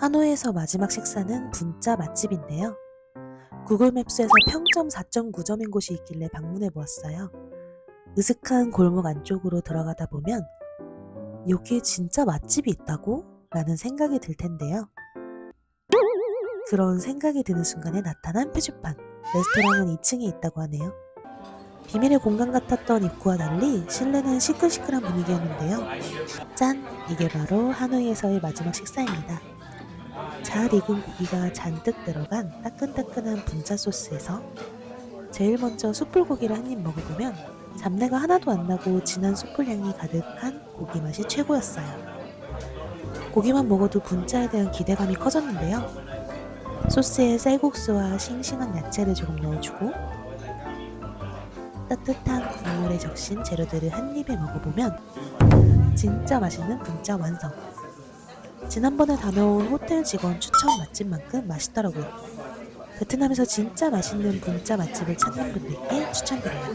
하노이에서 마지막 식사는 분짜 맛집인데요. 구글 맵스에서 평점 4.9점인 곳이 있길래 방문해 보았어요. 으슥한 골목 안쪽으로 들어가다 보면 여기에 진짜 맛집이 있다고? 라는 생각이 들 텐데요. 그런 생각이 드는 순간에 나타난 표지판. 레스토랑은 2층에 있다고 하네요. 비밀의 공간 같았던 입구와 달리 실내는 시끌시끌한 분위기였는데요. 짠! 이게 바로 하노이에서의 마지막 식사입니다. 잘 익은 고기가 잔뜩 들어간 따끈따끈한 분짜 소스에서 제일 먼저 숯불고기를 한 입 먹어보면 잡내가 하나도 안 나고 진한 숯불 향이 가득한 고기 맛이 최고였어요. 고기만 먹어도 분짜에 대한 기대감이 커졌는데요. 소스에 쌀국수와 싱싱한 야채를 조금 넣어주고 따뜻한 국물에 적신 재료들을 한 입에 먹어보면 진짜 맛있는 분짜 완성. 지난번에 다녀온 호텔 직원 추천 맛집만큼 맛있더라고요. 베트남에서 진짜 맛있는 분짜 맛집을 찾는 분들께 추천드려요.